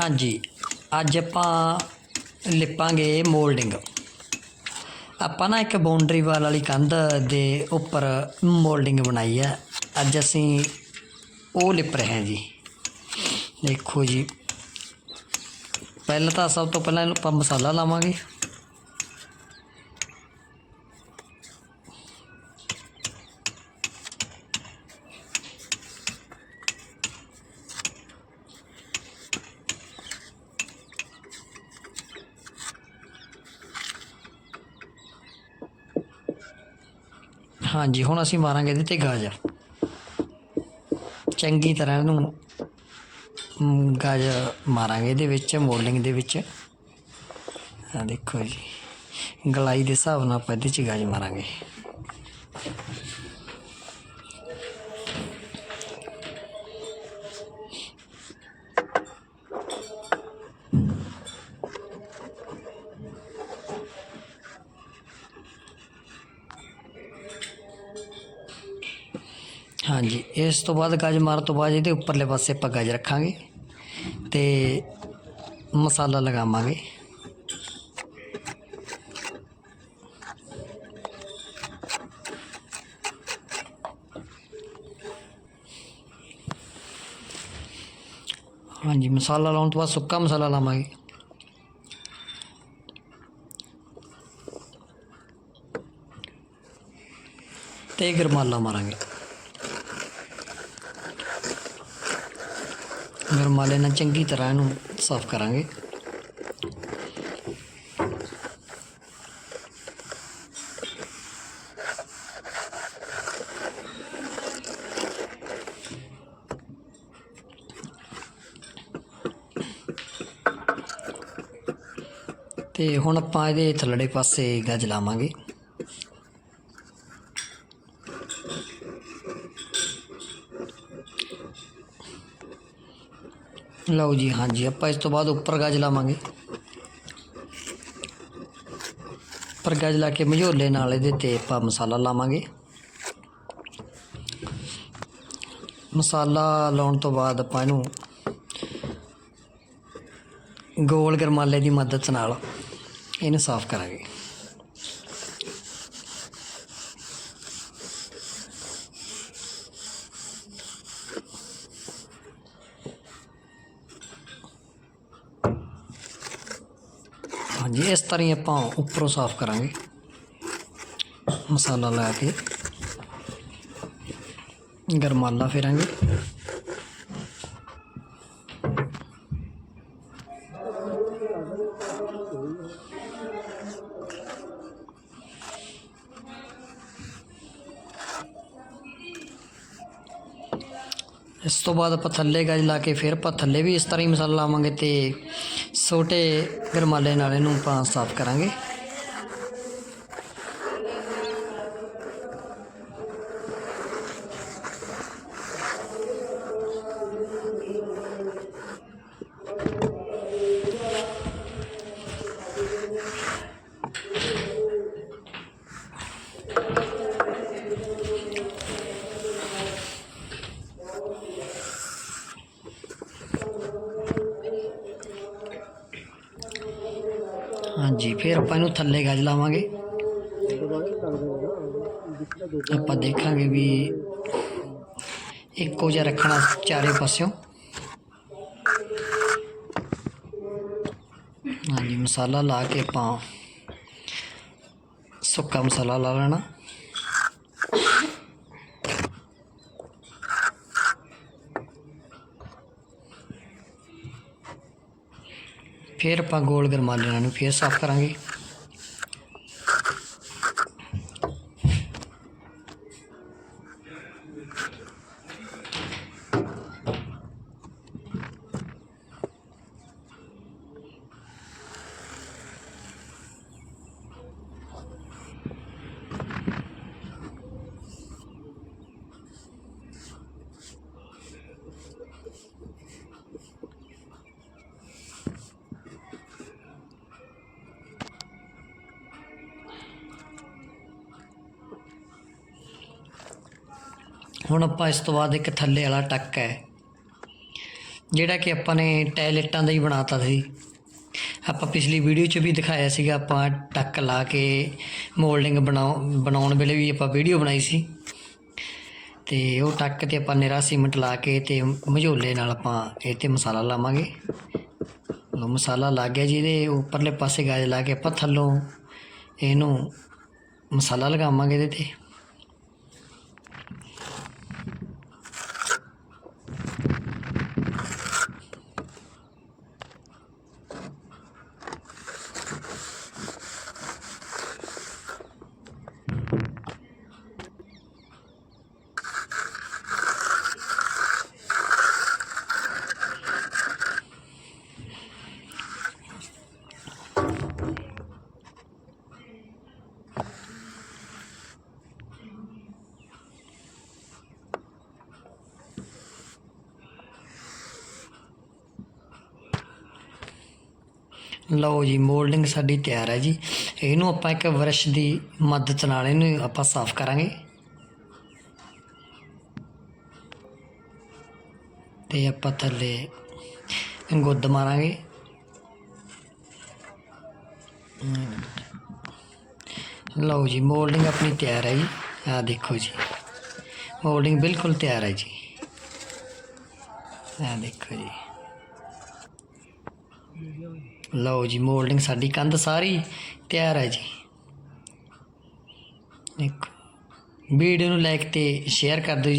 ਹਾਂਜੀ, ਅੱਜ ਆਪਾਂ ਲਿਪਾਂਗੇ ਮੋਲਡਿੰਗ। ਆਪਾਂ ਨਾ ਇੱਕ ਬਾਉਂਡਰੀ ਵਾਲ ਵਾਲੀ ਕੰਧ ਦੇ ਉੱਪਰ ਮੋਲਡਿੰਗ ਬਣਾਈ ਹੈ। ਅੱਜ ਅਸੀਂ ਉਹ ਲਿਪ ਰਹੇ ਹਾਂ ਜੀ। ਦੇਖੋ ਜੀ। ਪਹਿਲਾਂ ਤਾਂ ਸਭ ਤੋਂ ਪਹਿਲਾਂ ਇਹਨੂੰ ਆਪਾਂ ਮਸਾਲਾ ਲਾਵਾਂਗੇ। ਹਾਂਜੀ ਹੁਣ ਅਸੀਂ ਮਾਰਾਂਗੇ ਇਹਦੇ ਤੇ ਗਾਜਰ। ਚੰਗੀ ਤਰ੍ਹਾਂ ਇਹਨੂੰ ਮ, ਗਾਜਰ ਮਾਰਾਂਗੇ ਇਹਦੇ ਵਿੱਚ ਮੋਲਡਿੰਗ ਦੇ ਵਿੱਚ। ਆ ਦੇਖੋ ਜੀ ਗਲਾਈ ਦੇ ਹਿਸਾਬ ਨਾਲ ਆਪਾਂ ਇਹਦੇ ਚ ਗਾਜਰ ਮਾਰਾਂਗੇ। ਹਾਂਜੀ ਇਸ ਤੋਂ ਬਾਅਦ ਗਾਜਰ ਮਾਰਨ ਤੋਂ ਬਾਅਦ ਇਹਦੇ ਉੱਪਰਲੇ ਪਾਸੇ ਆਪਾਂ ਗਾਜਰ ਰੱਖਾਂਗੇ ਤੇ ਮਸਾਲਾ ਲਗਾਵਾਂਗੇ ਹਾਂਜੀ ਮਸਾਲਾ ਲਾਉਣ ਤੋਂ ਬਾਅਦ ਸੁੱਕਾ ਮਸਾਲਾ ਲਾਵਾਂਗੇ ਤੇ ਗਰਮਾਲਾ ਮਾਰਾਂਗੇ ਗਰਮਾਲੇ ਨਾਲ ਚੰਗੀ ਤਰ੍ਹਾਂ ਇਹਨੂੰ ਸਾਫ਼ ਕਰਾਂਗੇ। ਤੇ ਹੁਣ ਆਪਾਂ ਇਹਦੇ ਥੱਲੜੇ ਪਾਸੇ ਗੱਜ ਲਾਵਾਂਗੇ। ਲਓ ਜੀ, ਹਾਂਜੀ, ਆਪਾਂ ਇਸ ਤੋਂ ਬਾਅਦ ਉੱਪਰ ਗੱਜ ਲਾਵਾਂਗੇ। ਉੱਪਰ ਗੱਜ ਲਾ ਕੇ ਮਝੋਲੇ ਨਾਲ ਇਹਦੇ ਤੇ ਆਪਾਂ ਮਸਾਲਾ ਲਾਵਾਂਗੇ। ਮਸਾਲਾ ਲਾਉਣ ਤੋਂ ਬਾਅਦ ਆਪਾਂ ਇਹਨੂੰ ਗੋਲ ਗਰਮਾਲੇ ਦੀ ਮਦਦ ਨਾਲ ਇਹਨੂੰ ਸਾਫ਼ ਕਰਾਂਗੇ। ਹਾਂਜੀ, ਇਸ ਤਰ੍ਹਾਂ ਹੀ ਆਪਾਂ ਉੱਪਰੋਂ ਸਾਫ਼ ਕਰਾਂਗੇ। ਮਸਾਲਾ ਲਾ ਕੇ ਗਰਮਾਲਾ ਫੇਰਾਂਗੇ। ਇਸ ਤੋਂ ਬਾਅਦ ਆਪਾਂ ਥੱਲੇ ਗਜ ਲਾ ਕੇ ਫਿਰ ਆਪਾਂ ਥੱਲੇ ਵੀ ਇਸ ਤਰ੍ਹਾਂ ਹੀ ਮਸਾਲਾ ਲਾਵਾਂਗੇ ਤੇ ਛੋਟੇ ਗਰਮਾਲੇ ਨਾਲ ਇਹਨੂੰ ਆਪਾਂ ਸਾਫ਼ ਕਰਾਂਗੇ। ਹਾਂਜੀ ਫਿਰ ਆਪਾਂ ਇਹਨੂੰ ਥੱਲੇ ਗਜ ਲਾਵਾਂਗੇ ਆਪਾਂ ਦੇਖਾਂਗੇ ਵੀ ਇੱਕੋ ਜਿਹਾ ਰੱਖਣਾ ਚਾਰੇ ਪਾਸਿਓਂ ਹਾਂਜੀ ਮਸਾਲਾ ਲਾ ਕੇ ਆਪਾਂ ਸੁੱਕਾ ਮਸਾਲਾ ਲਾ ਲੈਣਾ ਫਿਰ ਆਪਾਂ ਗੋਲ ਗਰਮਾਲੇ ਨੂੰ ਫਿਰ ਸਾਫ਼ ਕਰਾਂਗੇ। ਹੁਣ ਆਪਾਂ ਇਸ ਤੋਂ ਬਾਅਦ ਇੱਕ ਥੱਲੇ ਵਾਲਾ ਟੱਕ ਹੈ, ਜਿਹੜਾ ਕਿ ਆਪਾਂ ਨੇ ਟਾਇਲਟਾਂ ਦਾ ਹੀ ਬਣਾਤਾ ਸੀ। ਆਪਾਂ ਪਿਛਲੀ ਵੀਡੀਓ 'ਚ ਵੀ ਦਿਖਾਇਆ ਸੀਗਾ, ਆਪਾਂ ਟੱਕ ਲਾ ਕੇ ਮੋਲਡਿੰਗ ਬਣਾਉ, ਬਣਾਉਣ ਵੇਲੇ ਵੀ ਆਪਾਂ ਵੀਡੀਓ ਬਣਾਈ ਸੀ। ਤੇ ਉਹ ਟੱਕ ਤੇ ਆਪਾਂ ਨਿਰਾ ਸੀਮੈਂਟ ਲਾ ਕੇ ਤੇ ਮਝੋਲੇ ਨਾਲ ਆਪਾਂ ਇਹ ਤੇ ਮਸਾਲਾ ਲਾਵਾਂਗੇ। ਲੋ ਮਸਾਲਾ ਲੱਗ ਗਿਆ ਜੀ, ਇਹਦੇ ਉੱਪਰਲੇ ਪਾਸੇ ਗਾਜ ਲਾ ਕੇ ਆਪਾਂ ਥੱਲੋਂ ਇਹਨੂੰ ਮਸਾਲਾ ਲਗਾਵਾਂਗੇ ਇਹਦੇ ਤੇ। ਲਓ ਜੀ ਮੋਲਡਿੰਗ ਸਾਡੀ ਤਿਆਰ ਹੈ ਜੀ। ਇਹਨੂੰ ਆਪਾਂ ਇੱਕ ਬਰਸ਼ ਦੀ ਮਦਦ ਨਾਲ ਇਹਨੂੰ ਆਪਾਂ ਸਾਫ਼ ਕਰਾਂਗੇ। ਤੇ ਆਪਾਂ ਥੱਲੇ ਗੁੱਦ ਮਾਰਾਂਗੇ। ਲਓ ਜੀ ਮੋਲਡਿੰਗ ਆਪਣੀ ਤਿਆਰ ਹੈ ਜੀ। ਆਹ ਦੇਖੋ ਜੀ। ਮੋਲਡਿੰਗ ਬਿਲਕੁਲ ਤਿਆਰ ਹੈ ਜੀ। ਆਹ ਦੇਖੋ ਜੀ। ਲਓ ਜੀ, ਮੋਲਡਿੰਗ ਸਾਡੀ ਕੰਧ ਸਾਰੀ ਤਿਆਰ ਹੈ ਜੀ। ਇੱਕ ਵੀਡੀਓ ਨੂੰ ਲਾਈਕ ਤੇ ਸ਼ੇਅਰ ਕਰ ਦਿਓ ਜੀ।